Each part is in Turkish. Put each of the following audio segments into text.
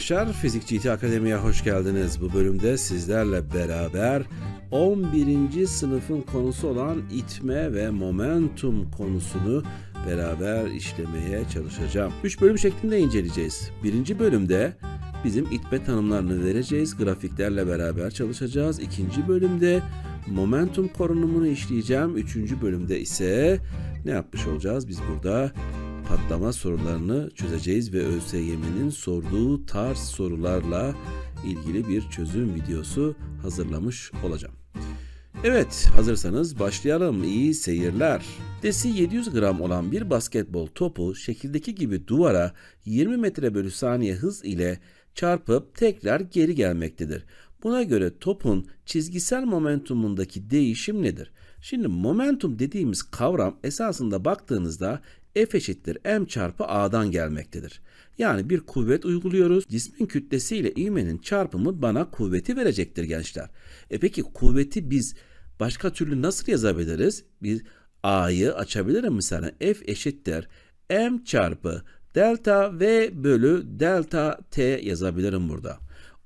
gençler, Fizik GT Akademi'ye hoş geldiniz. Bu bölümde sizlerle beraber 11. sınıfın konusu olan itme ve momentum konusunu beraber işlemeye çalışacağım. 3 bölüm şeklinde inceleyeceğiz. Birinci bölümde bizim itme tanımlarını vereceğiz. Grafiklerle beraber çalışacağız. İkinci bölümde momentum korunumunu işleyeceğim. Üçüncü bölümde ise ne yapmış olacağız? Biz burada patlama sorularını çözeceğiz ve ÖSYM'nin sorduğu tarz sorularla ilgili bir çözüm videosu hazırlamış olacağım. Evet, hazırsanız başlayalım. İyi seyirler. Desi 700 gram olan bir basketbol topu şekildeki gibi duvara 20 metre bölü saniye hız ile çarpıp tekrar geri gelmektedir. Buna göre topun çizgisel momentumundaki değişim nedir? Şimdi momentum dediğimiz kavram esasında baktığınızda F eşittir m çarpı a'dan gelmektedir. Yani bir kuvvet uyguluyoruz. Cismin kütlesiyle ivmenin çarpımı bana kuvveti verecektir gençler. E peki kuvveti biz başka türlü nasıl yazabiliriz? Biz a'yı açabilirim mesela F eşittir m çarpı delta v bölü delta t yazabilirim burada.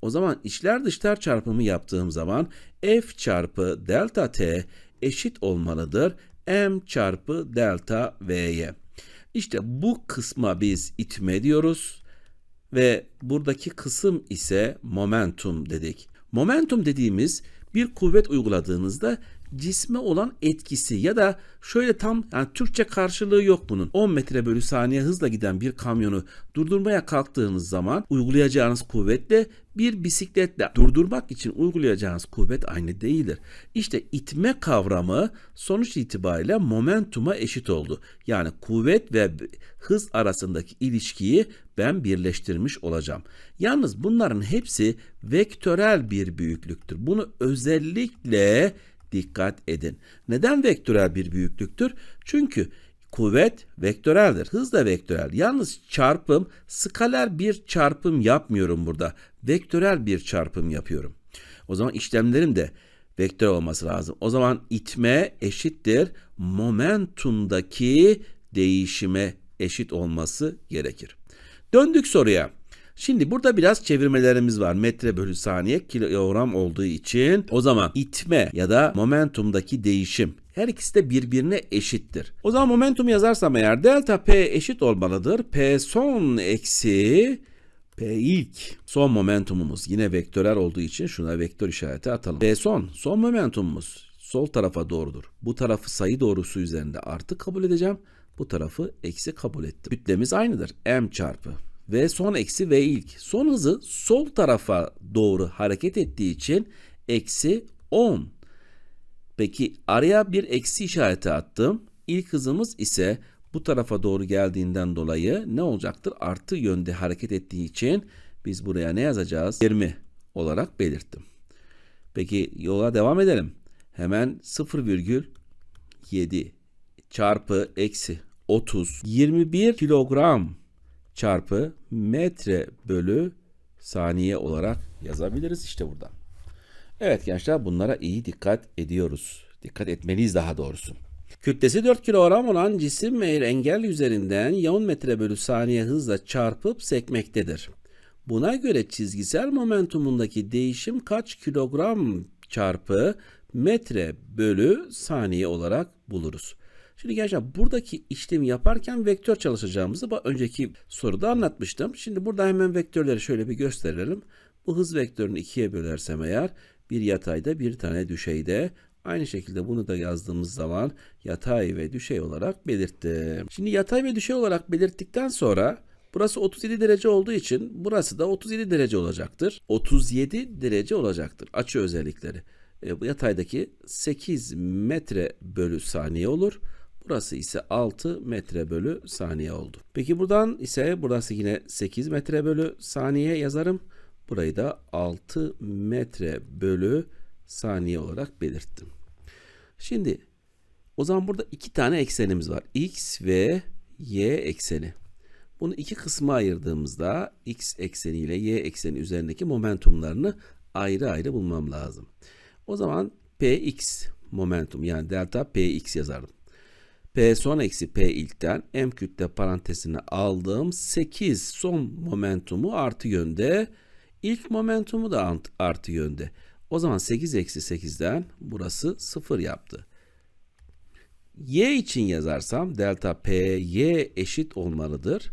O zaman içler dışlar çarpımı yaptığım zaman F çarpı delta t eşit olmalıdır m çarpı delta v'ye. İşte bu kısma biz itme diyoruz ve buradaki kısım ise momentum dedik. Momentum dediğimiz bir kuvvet uyguladığınızda cisme olan etkisi ya da şöyle tam yani Türkçe karşılığı yok bunun. 10 metre bölü saniye hızla giden bir kamyonu durdurmaya kalktığınız zaman uygulayacağınız kuvvetle bir bisikletle durdurmak için uygulayacağınız kuvvet aynı değildir. İşte itme kavramı sonuç itibariyle momentuma eşit oldu. Yani kuvvet ve hız arasındaki ilişkiyi ben birleştirmiş olacağım. Yalnız bunların hepsi vektörel bir büyüklüktür. Bunu özellikle dikkat edin. Neden vektörel bir büyüklüktür? Çünkü kuvvet vektöreldir. Hız da vektörel. Yalnız çarpım skaler bir çarpım yapmıyorum burada. Vektörel bir çarpım yapıyorum. O zaman işlemlerim de vektör olması lazım. O zaman itme eşittir momentumdaki değişime eşit olması gerekir. Döndük soruya. Şimdi burada biraz çevirmelerimiz var. Metre bölü saniye kilogram olduğu için o zaman itme ya da momentumdaki değişim her ikisi de birbirine eşittir. O zaman momentum yazarsam eğer delta P eşit olmalıdır. P son eksi P ilk son momentumumuz yine vektörel olduğu için şuna vektör işareti atalım. P son son momentumumuz sol tarafa doğrudur. Bu tarafı sayı doğrusu üzerinde artı kabul edeceğim. Bu tarafı eksi kabul ettim. Kütlemiz aynıdır. M çarpı ve son eksi v ilk. Son hızı sol tarafa doğru hareket ettiği için eksi 10. Peki araya bir eksi işareti attım. İlk hızımız ise bu tarafa doğru geldiğinden dolayı ne olacaktır? Artı yönde hareket ettiği için biz buraya ne yazacağız? 20 olarak belirttim. Peki yola devam edelim. Hemen 0,7 çarpı eksi 30 21 kilogram çarpı metre bölü saniye olarak yazabiliriz işte burada. Evet gençler bunlara iyi dikkat ediyoruz. Dikkat etmeliyiz daha doğrusu. Kütlesi 4 kilogram olan cisim eğer engel üzerinden 10 metre bölü saniye hızla çarpıp sekmektedir. Buna göre çizgisel momentumundaki değişim kaç kilogram çarpı metre bölü saniye olarak buluruz. Şimdi gençler buradaki işlemi yaparken vektör çalışacağımızı önceki soruda anlatmıştım. Şimdi burada hemen vektörleri şöyle bir gösterelim. Bu hız vektörünü ikiye bölersem eğer bir yatayda bir tane düşeyde Aynı şekilde bunu da yazdığımız zaman yatay ve düşey olarak belirttim. Şimdi yatay ve düşey olarak belirttikten sonra burası 37 derece olduğu için burası da 37 derece olacaktır. 37 derece olacaktır açı özellikleri. E, bu yataydaki 8 metre bölü saniye olur. Burası ise 6 metre bölü saniye oldu. Peki buradan ise burası yine 8 metre bölü saniye yazarım. Burayı da 6 metre bölü saniye olarak belirttim. Şimdi o zaman burada iki tane eksenimiz var. X ve Y ekseni. Bunu iki kısma ayırdığımızda X ekseni ile Y ekseni üzerindeki momentumlarını ayrı ayrı bulmam lazım. O zaman Px momentum yani delta Px yazarım. P son eksi P ilkten M kütle parantezine aldığım 8 son momentumu artı yönde. İlk momentumu da artı yönde. O zaman 8 eksi 8'den burası 0 yaptı. Y için yazarsam delta P Y eşit olmalıdır.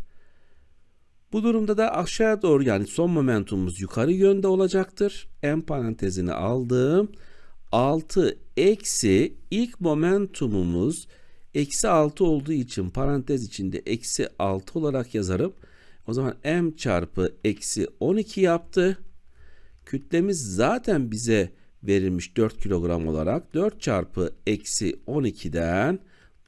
Bu durumda da aşağı doğru yani son momentumumuz yukarı yönde olacaktır. M parantezini aldım. 6 eksi ilk momentumumuz eksi 6 olduğu için parantez içinde eksi 6 olarak yazarım. O zaman M çarpı eksi 12 yaptı. Kütlemiz zaten bize verilmiş 4 kilogram olarak 4 çarpı eksi 12'den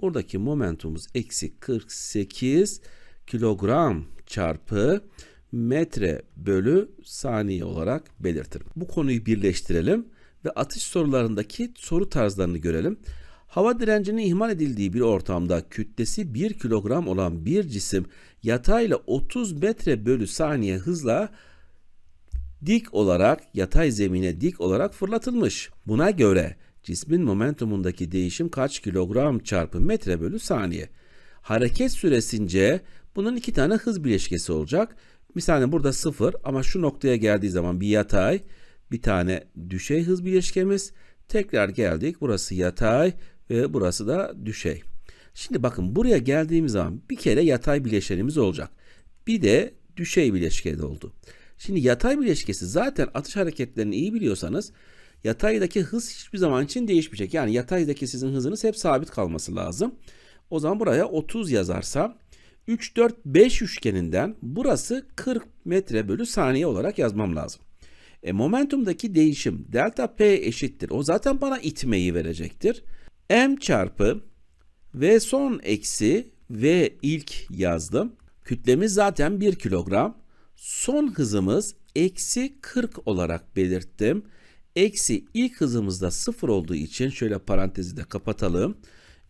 buradaki momentumumuz eksi 48 kilogram çarpı metre bölü saniye olarak belirtirim. Bu konuyu birleştirelim ve atış sorularındaki soru tarzlarını görelim. Hava direncinin ihmal edildiği bir ortamda kütlesi 1 kilogram olan bir cisim yatayla 30 metre bölü saniye hızla dik olarak yatay zemine dik olarak fırlatılmış. Buna göre cismin momentumundaki değişim kaç kilogram çarpı metre bölü saniye. Hareket süresince bunun iki tane hız bileşkesi olacak. Misal burada sıfır ama şu noktaya geldiği zaman bir yatay, bir tane düşey hız bileşkemiz. Tekrar geldik. Burası yatay ve burası da düşey. Şimdi bakın buraya geldiğimiz zaman bir kere yatay bileşenimiz olacak. Bir de düşey bileşke de oldu. Şimdi yatay bileşkesi zaten atış hareketlerini iyi biliyorsanız yataydaki hız hiçbir zaman için değişmeyecek. Yani yataydaki sizin hızınız hep sabit kalması lazım. O zaman buraya 30 yazarsam 3, 4, 5 üçgeninden burası 40 metre bölü saniye olarak yazmam lazım. E, momentumdaki değişim delta P eşittir. O zaten bana itmeyi verecektir. M çarpı V son eksi V ilk yazdım. Kütlemiz zaten 1 kilogram. Son hızımız eksi 40 olarak belirttim. Eksi ilk hızımız da 0 olduğu için şöyle parantezi de kapatalım.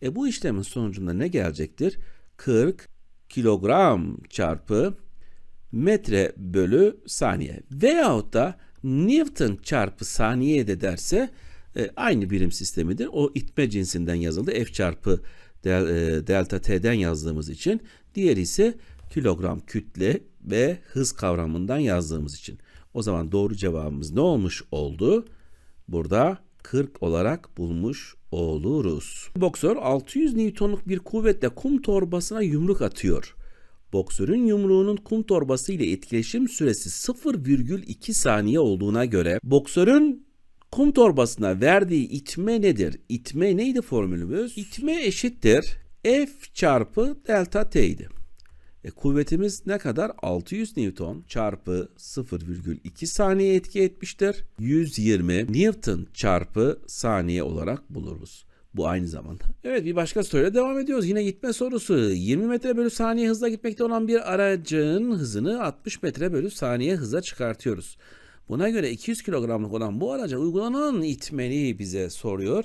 E bu işlemin sonucunda ne gelecektir? 40 kilogram çarpı metre bölü saniye. Veyahut da Newton çarpı saniye de derse e, aynı birim sistemidir. O itme cinsinden yazıldı. F çarpı del, e, delta T'den yazdığımız için. Diğeri ise kilogram kütle ve hız kavramından yazdığımız için. O zaman doğru cevabımız ne olmuş oldu? Burada 40 olarak bulmuş oluruz. Boksör 600 Newton'luk bir kuvvetle kum torbasına yumruk atıyor. Boksörün yumruğunun kum torbası ile etkileşim süresi 0,2 saniye olduğuna göre boksörün kum torbasına verdiği itme nedir? İtme neydi formülümüz? İtme eşittir F çarpı delta T idi. E, kuvvetimiz ne kadar? 600 Newton çarpı 0,2 saniye etki etmiştir. 120 Newton çarpı saniye olarak buluruz. Bu aynı zamanda. Evet bir başka soruyla devam ediyoruz. Yine gitme sorusu. 20 metre bölü saniye hızla gitmekte olan bir aracın hızını 60 metre bölü saniye hıza çıkartıyoruz. Buna göre 200 kilogramlık olan bu araca uygulanan itmeni bize soruyor.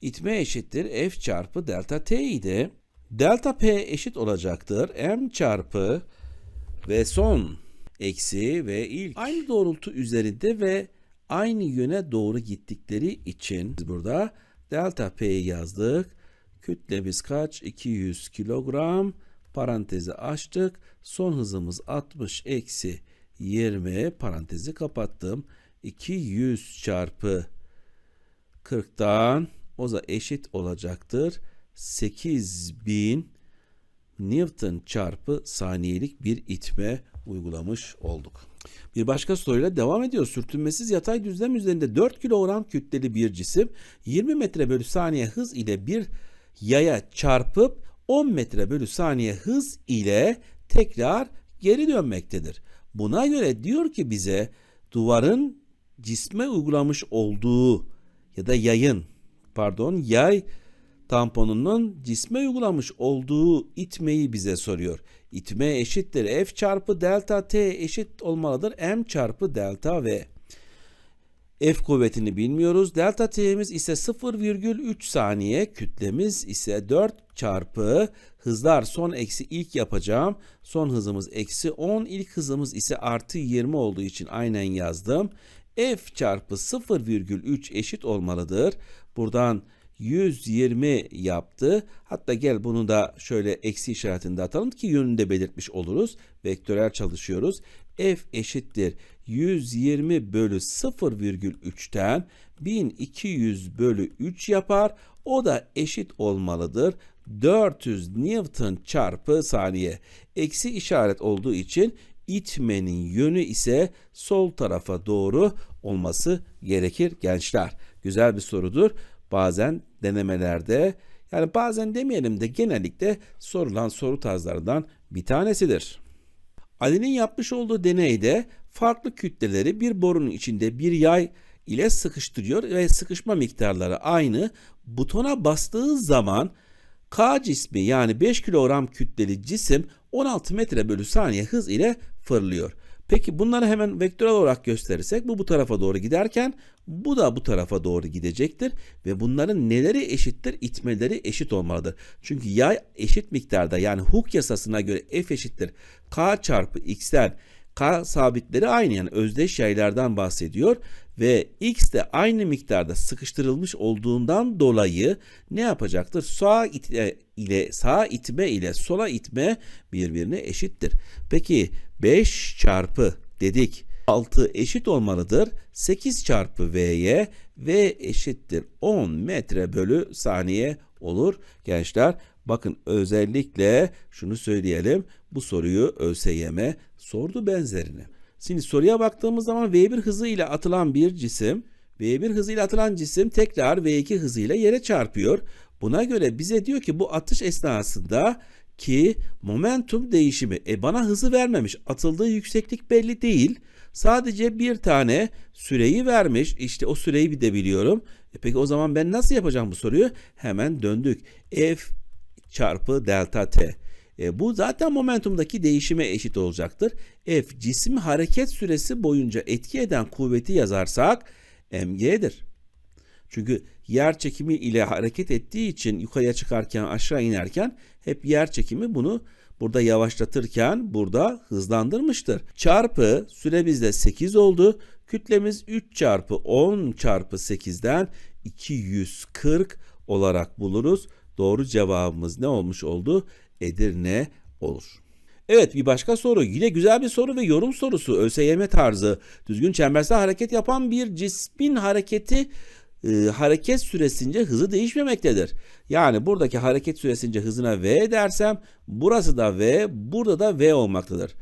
İtme eşittir F çarpı delta T idi. Delta P eşit olacaktır. M çarpı ve son eksi ve ilk aynı doğrultu üzerinde ve aynı yöne doğru gittikleri için biz burada delta P'yi yazdık. Kütlemiz kaç? 200 kilogram. Parantezi açtık. Son hızımız 60 eksi 20 parantezi kapattım. 200 çarpı 40'tan o da eşit olacaktır. 8000 Newton çarpı saniyelik bir itme uygulamış olduk. Bir başka soruyla devam ediyor. Sürtünmesiz yatay düzlem üzerinde 4 kilogram kütleli bir cisim 20 metre bölü saniye hız ile bir yaya çarpıp 10 metre bölü saniye hız ile tekrar geri dönmektedir. Buna göre diyor ki bize duvarın cisme uygulamış olduğu ya da yayın pardon yay tamponunun cisme uygulamış olduğu itmeyi bize soruyor. İtme eşittir F çarpı delta T eşit olmalıdır M çarpı delta V. F kuvvetini bilmiyoruz. Delta T'miz ise 0,3 saniye. Kütlemiz ise 4 çarpı hızlar son eksi ilk yapacağım. Son hızımız eksi 10. ilk hızımız ise artı 20 olduğu için aynen yazdım. F çarpı 0,3 eşit olmalıdır. Buradan 120 yaptı. Hatta gel bunu da şöyle eksi işaretinde atalım ki yönünü de belirtmiş oluruz. Vektörel çalışıyoruz. F eşittir 120 bölü 0,3'ten 1200 bölü 3 yapar. O da eşit olmalıdır. 400 Newton çarpı saniye. Eksi işaret olduğu için itmenin yönü ise sol tarafa doğru olması gerekir gençler. Güzel bir sorudur. Bazen denemelerde yani bazen demeyelim de genellikle sorulan soru tarzlarından bir tanesidir. Ali'nin yapmış olduğu deneyde farklı kütleleri bir borunun içinde bir yay ile sıkıştırıyor ve sıkışma miktarları aynı. Butona bastığı zaman K cismi yani 5 kilogram kütleli cisim 16 metre bölü saniye hız ile fırlıyor. Peki bunları hemen vektörel olarak gösterirsek bu bu tarafa doğru giderken bu da bu tarafa doğru gidecektir ve bunların neleri eşittir? İtmeleri eşit olmalıdır. Çünkü yay eşit miktarda yani Hooke yasasına göre F eşittir K çarpı X'ten K sabitleri aynı yani özdeş yaylardan bahsediyor ve X de aynı miktarda sıkıştırılmış olduğundan dolayı ne yapacaktır? Sağ itme ile sağ itme ile sola itme birbirine eşittir. Peki 5 çarpı dedik 6 eşit olmalıdır. 8 çarpı V'ye V eşittir 10 metre bölü saniye olur. Gençler bakın özellikle şunu söyleyelim. Bu soruyu ÖSYM sordu benzerini. Şimdi soruya baktığımız zaman V1 hızıyla atılan bir cisim V1 hızıyla atılan cisim tekrar V2 hızıyla yere çarpıyor. Buna göre bize diyor ki bu atış esnasında ki momentum değişimi. E bana hızı vermemiş. Atıldığı yükseklik belli değil. Sadece bir tane süreyi vermiş. İşte o süreyi bir de biliyorum. E peki o zaman ben nasıl yapacağım bu soruyu? Hemen döndük. F çarpı delta t. E, bu zaten momentumdaki değişime eşit olacaktır. F cisim hareket süresi boyunca etki eden kuvveti yazarsak mg'dir. Çünkü yer çekimi ile hareket ettiği için yukarıya çıkarken aşağı inerken hep yer çekimi bunu burada yavaşlatırken burada hızlandırmıştır. Çarpı süre bizde 8 oldu. Kütlemiz 3 çarpı 10 çarpı 8'den 240 olarak buluruz. Doğru cevabımız ne olmuş oldu? Edirne olur. Evet bir başka soru. Yine güzel bir soru ve yorum sorusu. ÖSYM tarzı. Düzgün çembersel hareket yapan bir cismin hareketi e, hareket süresince hızı değişmemektedir. Yani buradaki hareket süresince hızına V dersem burası da V, burada da V olmaktadır.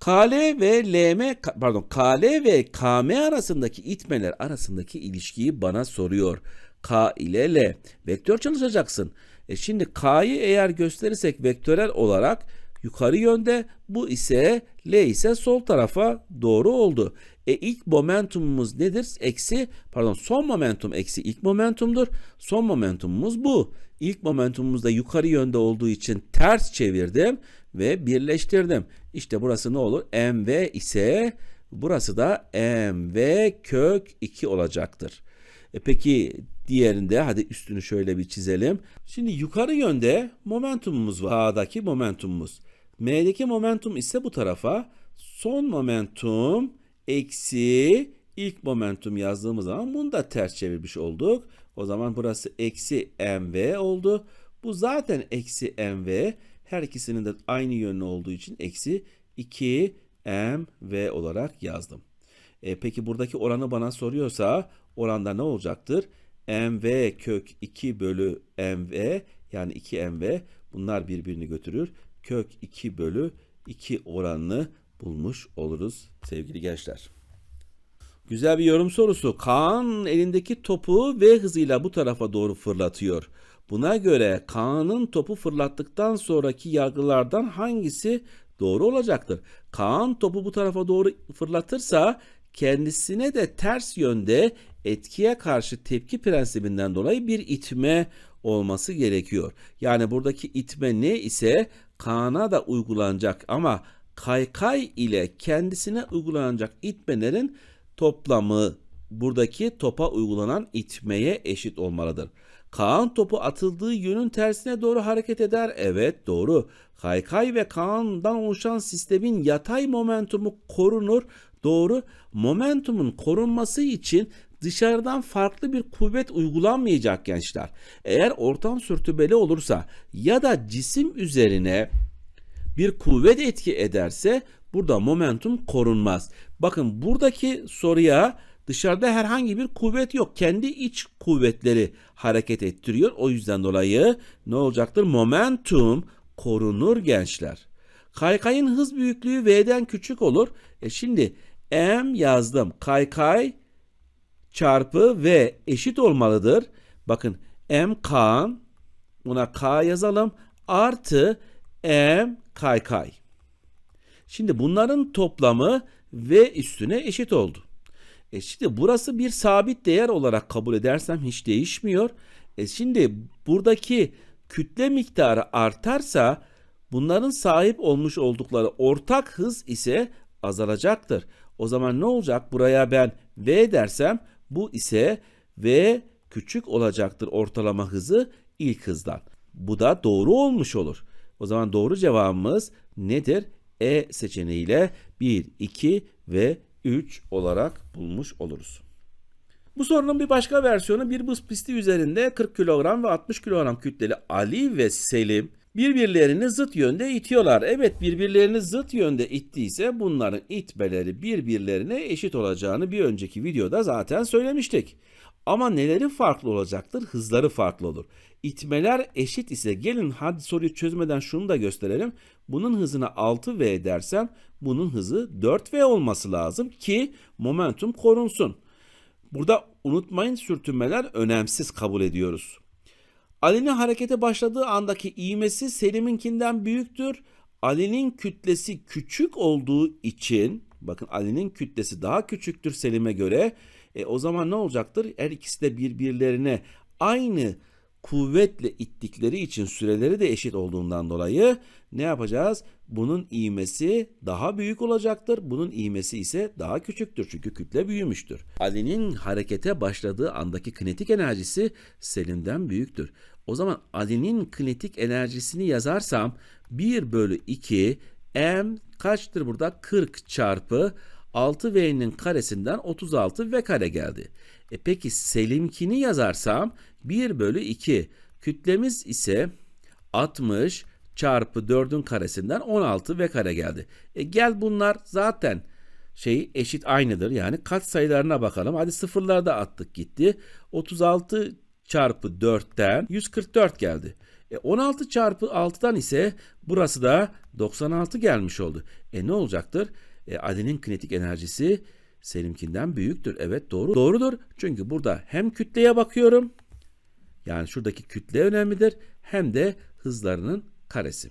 KL ve LM pardon KL ve KM arasındaki itmeler arasındaki ilişkiyi bana soruyor. K ile L. Vektör çalışacaksın. E şimdi K'yı eğer gösterirsek vektörel olarak yukarı yönde bu ise L ise sol tarafa doğru oldu. E ilk momentumumuz nedir? Eksi pardon son momentum eksi ilk momentumdur. Son momentumumuz bu. İlk momentumumuz da yukarı yönde olduğu için ters çevirdim ve birleştirdim. İşte burası ne olur? mv ise burası da mv kök 2 olacaktır. E peki diğerinde hadi üstünü şöyle bir çizelim. Şimdi yukarı yönde momentumumuz var. A'daki momentumumuz. M'deki momentum ise bu tarafa. Son momentum eksi ilk momentum yazdığımız zaman bunu da ters çevirmiş olduk. O zaman burası eksi mv oldu. Bu zaten eksi mv. Her ikisinin de aynı yönlü olduğu için eksi 2 mv olarak yazdım. E, peki buradaki oranı bana soruyorsa oranda ne olacaktır? Mv kök 2 bölü mv yani 2 mv bunlar birbirini götürür. Kök 2 bölü 2 oranını bulmuş oluruz sevgili gençler. Güzel bir yorum sorusu. Kaan elindeki topu V hızıyla bu tarafa doğru fırlatıyor. Buna göre Kaan'ın topu fırlattıktan sonraki yargılardan hangisi doğru olacaktır? Kaan topu bu tarafa doğru fırlatırsa kendisine de ters yönde etkiye karşı tepki prensibinden dolayı bir itme olması gerekiyor. Yani buradaki itme ne ise Kaan'a da uygulanacak ama kaykay ile kendisine uygulanacak itmelerin toplamı buradaki topa uygulanan itmeye eşit olmalıdır. Kaan topu atıldığı yönün tersine doğru hareket eder. Evet doğru. Kaykay ve Kaan'dan oluşan sistemin yatay momentumu korunur. Doğru. Momentumun korunması için dışarıdan farklı bir kuvvet uygulanmayacak gençler. Eğer ortam sürtünmeli olursa ya da cisim üzerine bir kuvvet etki ederse burada momentum korunmaz. Bakın buradaki soruya dışarıda herhangi bir kuvvet yok. Kendi iç kuvvetleri hareket ettiriyor. O yüzden dolayı ne olacaktır? Momentum korunur gençler. Kaykayın hız büyüklüğü V'den küçük olur. E şimdi M yazdım. Kaykay çarpı V eşit olmalıdır. Bakın M Kaan buna K yazalım. Artı M kaykay. Şimdi bunların toplamı V üstüne eşit oldu. E şimdi burası bir sabit değer olarak kabul edersem hiç değişmiyor. E şimdi buradaki kütle miktarı artarsa bunların sahip olmuş oldukları ortak hız ise azalacaktır. O zaman ne olacak? Buraya ben V dersem bu ise V küçük olacaktır ortalama hızı ilk hızdan. Bu da doğru olmuş olur. O zaman doğru cevabımız nedir? E seçeneğiyle 1, 2 ve 3 olarak bulmuş oluruz. Bu sorunun bir başka versiyonu bir buz pisti üzerinde 40 kilogram ve 60 kilogram kütleli Ali ve Selim birbirlerini zıt yönde itiyorlar. Evet birbirlerini zıt yönde ittiyse bunların itmeleri birbirlerine eşit olacağını bir önceki videoda zaten söylemiştik. Ama neleri farklı olacaktır? Hızları farklı olur. İtmeler eşit ise gelin hadi soruyu çözmeden şunu da gösterelim. Bunun hızına 6V dersem bunun hızı 4V olması lazım ki momentum korunsun. Burada unutmayın sürtünmeler önemsiz kabul ediyoruz. Ali'nin harekete başladığı andaki ivmesi Selim'inkinden büyüktür. Ali'nin kütlesi küçük olduğu için bakın Ali'nin kütlesi daha küçüktür Selim'e göre. E, o zaman ne olacaktır? Her ikisi de birbirlerine aynı kuvvetle ittikleri için süreleri de eşit olduğundan dolayı ne yapacağız? Bunun ivmesi daha büyük olacaktır. Bunun ivmesi ise daha küçüktür. Çünkü kütle büyümüştür. Ali'nin harekete başladığı andaki kinetik enerjisi Selim'den büyüktür. O zaman Ali'nin kinetik enerjisini yazarsam 1 bölü 2 m kaçtır burada? 40 çarpı 6V'nin karesinden 36 V kare geldi. E peki Selimkini yazarsam 1 bölü 2. Kütlemiz ise 60 çarpı 4'ün karesinden 16 V kare geldi. E gel bunlar zaten şey eşit aynıdır. Yani kat sayılarına bakalım. Hadi sıfırları da attık gitti. 36 çarpı 4'ten 144 geldi. E 16 çarpı 6'dan ise burası da 96 gelmiş oldu. E ne olacaktır? E, Ali'nin kinetik enerjisi Selim'kinden büyüktür. Evet doğru. Doğrudur. Çünkü burada hem kütleye bakıyorum. Yani şuradaki kütle önemlidir. Hem de hızlarının karesi.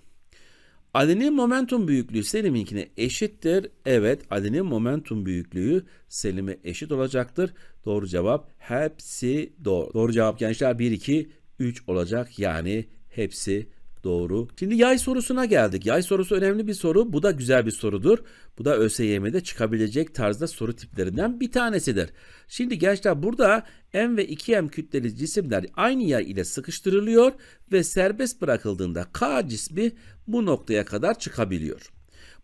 Ali'nin momentum büyüklüğü Selim'inkine eşittir. Evet Ali'nin momentum büyüklüğü Selim'e eşit olacaktır. Doğru cevap hepsi doğru. Doğru cevap gençler 1, 2, 3 olacak. Yani hepsi Doğru. Şimdi yay sorusuna geldik. Yay sorusu önemli bir soru. Bu da güzel bir sorudur. Bu da ÖSYM'de çıkabilecek tarzda soru tiplerinden bir tanesidir. Şimdi gençler burada M ve 2M kütleli cisimler aynı yay ile sıkıştırılıyor ve serbest bırakıldığında K cismi bu noktaya kadar çıkabiliyor.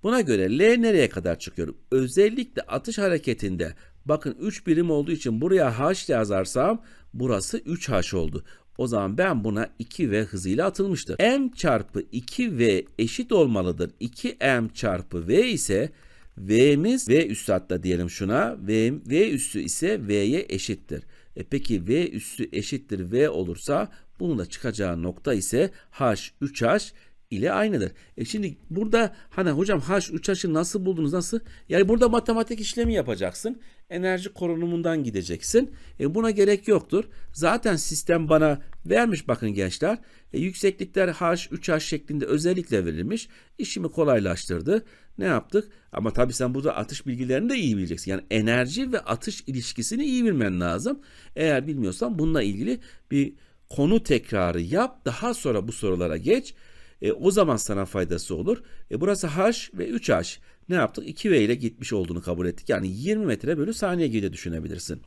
Buna göre L nereye kadar çıkıyor? Özellikle atış hareketinde bakın 3 birim olduğu için buraya H yazarsam burası 3H oldu. O zaman ben buna 2V hızıyla atılmıştır. M çarpı 2V eşit olmalıdır. 2M çarpı V ise V'miz V üssü hatta diyelim şuna. V, v üssü ise V'ye eşittir. E peki V üssü eşittir V olursa bunun da çıkacağı nokta ise H 3H ile aynıdır. E şimdi burada hani hocam H 3H'ı nasıl buldunuz nasıl? Yani burada matematik işlemi yapacaksın. Enerji korunumundan gideceksin. E buna gerek yoktur. Zaten sistem bana vermiş bakın gençler. E yükseklikler H 3H şeklinde özellikle verilmiş. İşimi kolaylaştırdı. Ne yaptık? Ama tabii sen burada atış bilgilerini de iyi bileceksin. Yani enerji ve atış ilişkisini iyi bilmen lazım. Eğer bilmiyorsan bununla ilgili bir konu tekrarı yap. Daha sonra bu sorulara geç. E, o zaman sana faydası olur. E, burası h ve 3h. Ne yaptık? 2v ile gitmiş olduğunu kabul ettik. Yani 20 metre bölü saniye gibi düşünebilirsin.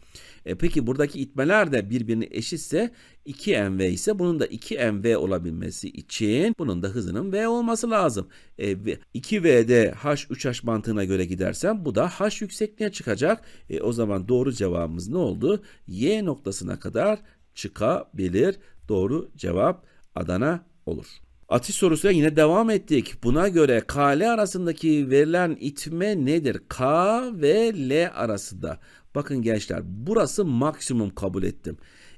E, peki buradaki itmeler de birbirine eşitse 2mv ise bunun da 2mv olabilmesi için bunun da hızının v olması lazım. E, ve 2v'de h 3h mantığına göre gidersem bu da h yüksekliğe çıkacak. E, o zaman doğru cevabımız ne oldu? Y noktasına kadar çıkabilir. Doğru cevap Adana olur. Atış sorusuna yine devam ettik. Buna göre K L arasındaki verilen itme nedir? K ve L arasında. Bakın gençler burası maksimum kabul ettim.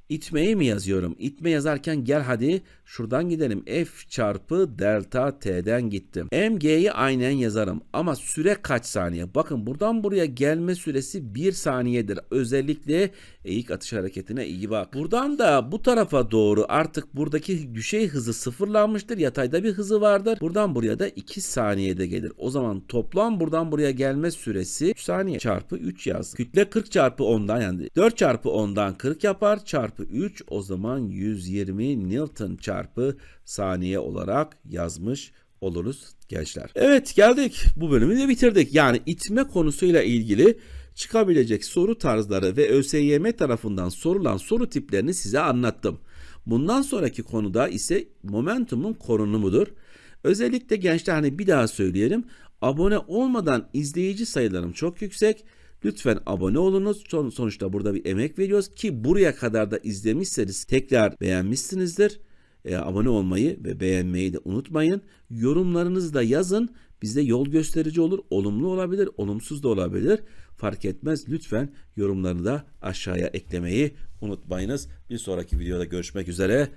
İtmeyi mi yazıyorum? İtme yazarken gel hadi şuradan gidelim. F çarpı delta T'den gittim. MG'yi aynen yazarım ama süre kaç saniye? Bakın buradan buraya gelme süresi 1 saniyedir. Özellikle ilk atış hareketine iyi bak. Buradan da bu tarafa doğru artık buradaki düşey hızı sıfırlanmıştır. Yatayda bir hızı vardır. Buradan buraya da 2 saniyede gelir. O zaman toplam buradan buraya gelme süresi 3 saniye çarpı 3 yaz. Kütle 40 çarpı 10'dan yani 4 çarpı 10'dan 40 yapar çarpı 3 o zaman 120 Newton çarpı saniye olarak yazmış oluruz gençler. Evet geldik bu bölümü de bitirdik. Yani itme konusuyla ilgili çıkabilecek soru tarzları ve ÖSYM tarafından sorulan soru tiplerini size anlattım. Bundan sonraki konuda ise momentumun korunumudur. Özellikle gençler hani bir daha söyleyelim. Abone olmadan izleyici sayılarım çok yüksek. Lütfen abone olunuz. Son, sonuçta burada bir emek veriyoruz ki buraya kadar da izlemişseniz tekrar beğenmişsinizdir. E, abone olmayı ve beğenmeyi de unutmayın. Yorumlarınızı da yazın. Bize yol gösterici olur. Olumlu olabilir, olumsuz da olabilir. Fark etmez. Lütfen yorumlarını da aşağıya eklemeyi unutmayınız. Bir sonraki videoda görüşmek üzere.